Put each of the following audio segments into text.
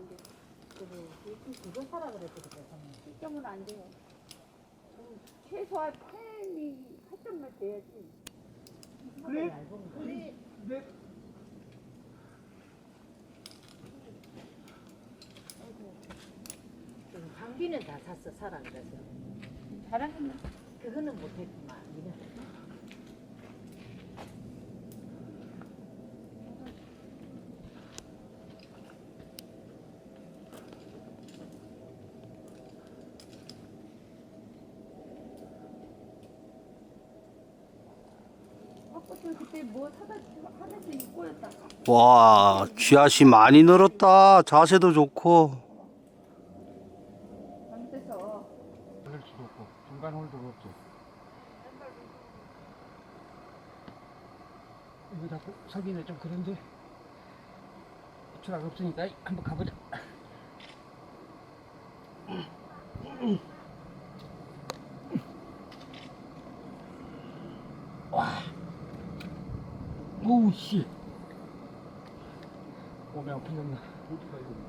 안 돼요. 그거 사라 그랬거든. 저는. 7점은 안 돼요. 음, 최소한 8이 8점만 돼야지. 그래? 네. 그 장비는 다 샀어 사라 그래서. 잘하시네. 그거는 못했구만. 니는. 와, 쥐앗이 많이 늘었다. 자세도 좋고. 이거 자꾸 서기는 좀 그런데 추락 없으니까 한번 가보자. 오우 씨. 몸이 아프겠나.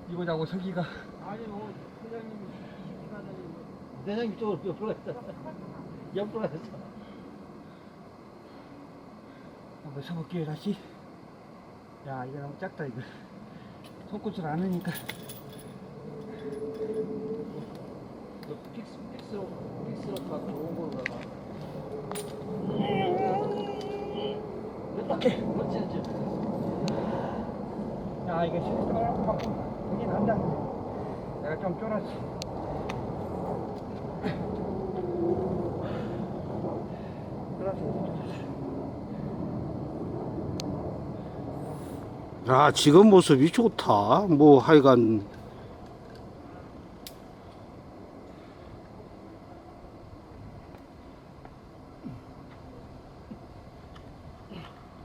이거 자고 서기가. 아니 뭐 회장님이 회장님 쪽으로 옆으로 했어 옆으로 했어 한번 서볼게요 다시. 야 이거 너무 작다 이거. 손끝을 안 하니까. 너 픽스 픽스로 픽스로 가 좋은 걸로 가봐 오케이 그렇지 그렇지 야 이거 조금만큼 되긴 한다 내가 좀 쫄았어 야, 지금 모습이 좋다. 뭐, 하여간.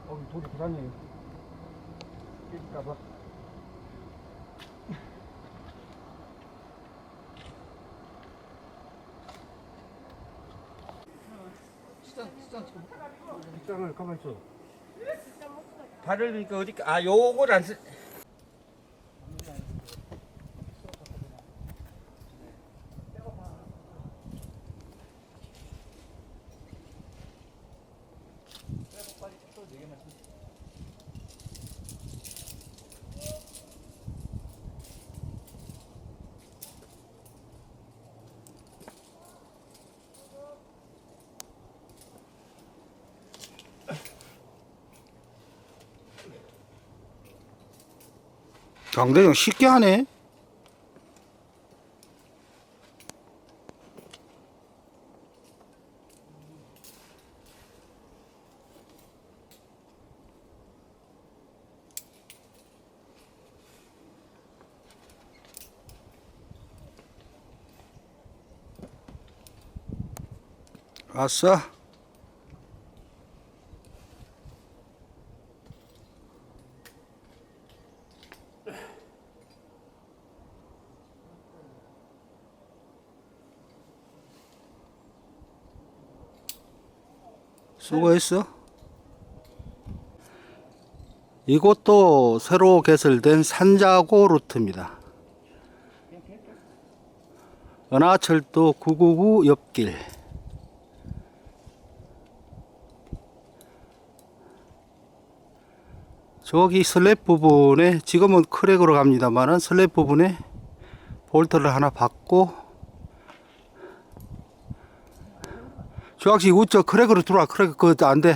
어 돌이 불안해요 깨질까봐 시장 시장 좀 입장을 가만 있어 발을 그러니까 어디 아 요걸 안 쓰. 장대장 쉽게 하네. 아싸. 수고했어. 이곳도 새로 개설된 산자고 루트입니다. 은하철도 999 옆길. 저기 슬랩 부분에 지금은 크랙으로 갑니다만은 슬랩 부분에 볼트를 하나 받고 조학식 우측 크랙으로 들어와. 크랙 그거 안돼.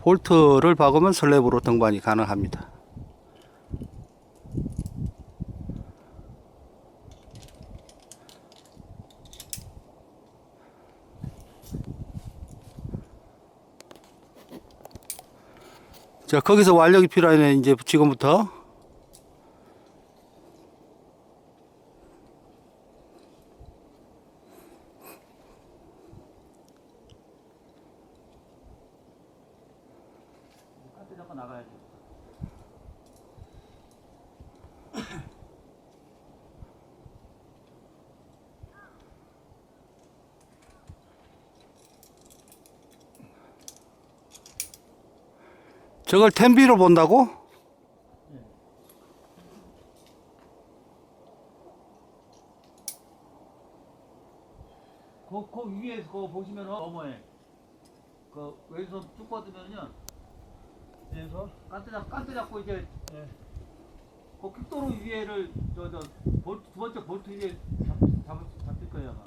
볼트를 박으면 슬랩으로 등반이 가능합니다. 자 거기서 완력이 필요하네 이제 지금부터 저걸 텐비로 본다고? 그, 그 위에 그거 보시면은 어머에 그 왼손 쭉 뻗으면요 왼손 깐트 잡 깐트 잡고 이제 예. 그 킥도로 위에를 저 저 볼트 두 번째 볼트 위에 잡, 잡을 잡힐 거예요 아마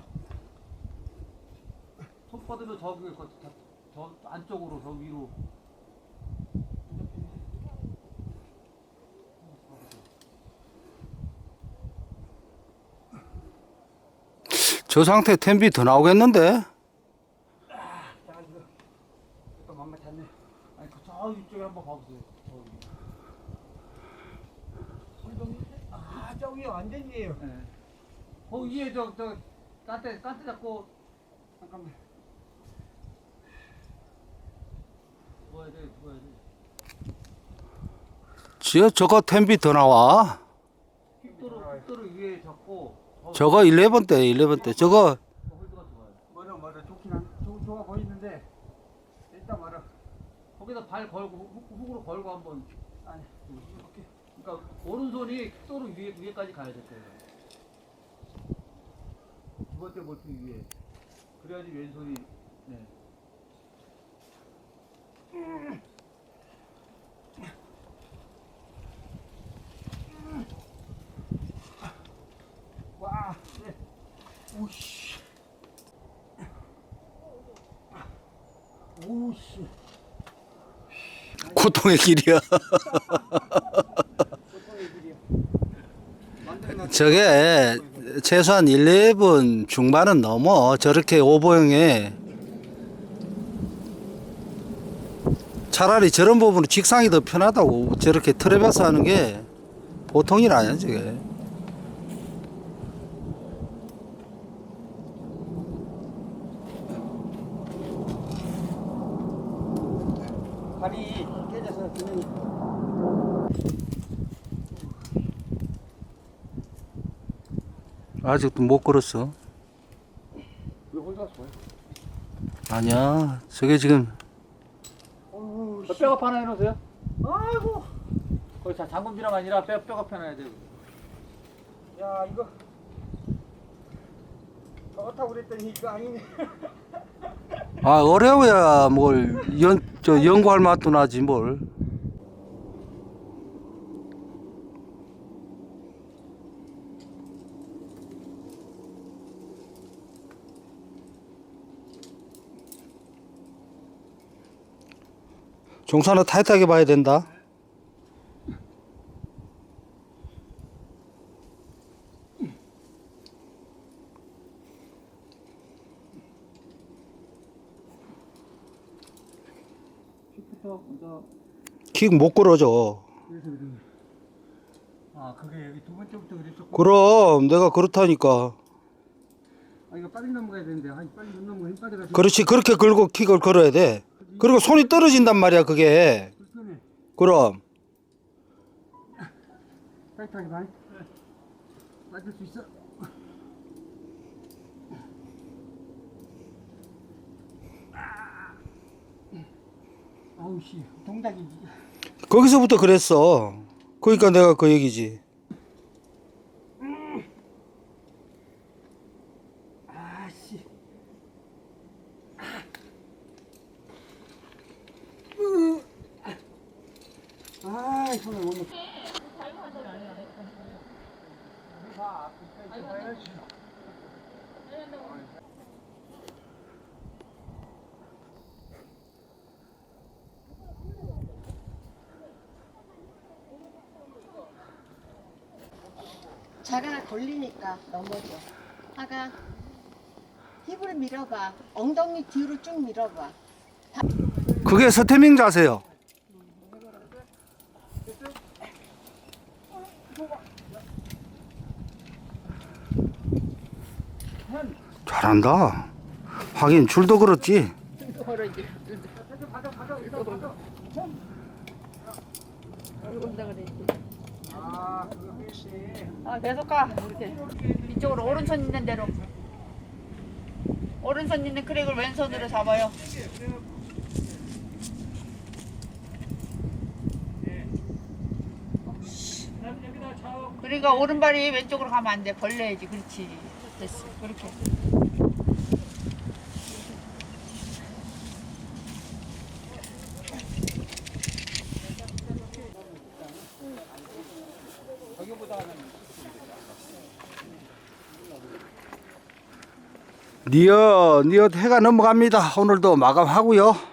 손 뻗으면 저기 그, 저, 저 안쪽으로 저 위로 저 상태 텐비 더 나오겠는데? 저거 텐비 더 나와. 킥도로 킥도로 위에 잡고 저 저거 11대 11대 저거 저 홀드가 좋아요. 뭐라 뭐라 좋긴 한 좋, 좋아 보이는데 일단 말아. 거기다 발 걸고 훅, 훅으로 걸고 한번 아니 이렇게 그러니까 오른손이 킥도로 위에 위에까지 가야 될 거예요. 두 번째 볼트 위에 그래야지 왼손이 네. 와. 네. 오씨. 오씨. 고통의 길이야. 저게 최소한 11 중반은 넘어. 저렇게 오버형에 차라리 저런 부분은 직상이 더 편하다고. 저렇게 트랩에서 하는 게 보통 일 아니야, 저게. 발이 깨져서 그냥 아직도 못 걸었어. 왜 혼자 서 아니야. 저게 지금 저 뼈가 하나 해놓으세요. 아이고. 거기 자 장군비랑 아니라 뼈 뼈가 편해야 돼요. 야 이거 좋다고 그랬더니 이거 아니네. 아 어려워야 뭘 연 저 연구할 맛도 나지 뭘. 종사는 타이트하게 봐야 된다. 시프터 먼저. 킥 못. 그래서 그래. 아 그게 여기 두 번째부터 그랬었고. 그럼 내가 그렇다니까. 아 이거 빨리 넘어가야 되는데 아 빨리 못 넘어 힘 빠져가지고. 그렇지 그렇게 걸고 킥을 걸어야 돼. 그리고 손이 떨어진단 말이야 그게. 불편해. 그럼 타이트하게 봐. 빠질 수 있어. 아우 씨 동작이 거기서부터 그랬어. 그러니까 내가 그 얘기지. 아씨 아 손을 못 놓. 자가 걸리니까 넘어져. 하가 힙을 밀어봐. 엉덩이 뒤로 쭉 밀어봐. 그게 스태밍 자세요. 잘한다. 하긴 줄도 그렇지. 아 그거 했지. 아, 아, 계속 가. 이렇게. 이쪽으로 오른손 있는 대로. 오른손 있는 크랙을 왼손으로 잡아요. 그러니까 오른발이 왼쪽으로 가면 안 돼. 벌려야지. 그렇지. 됐어. 그렇게. 니어, 니어 해가 넘어갑니다. 오늘도 마감하고요.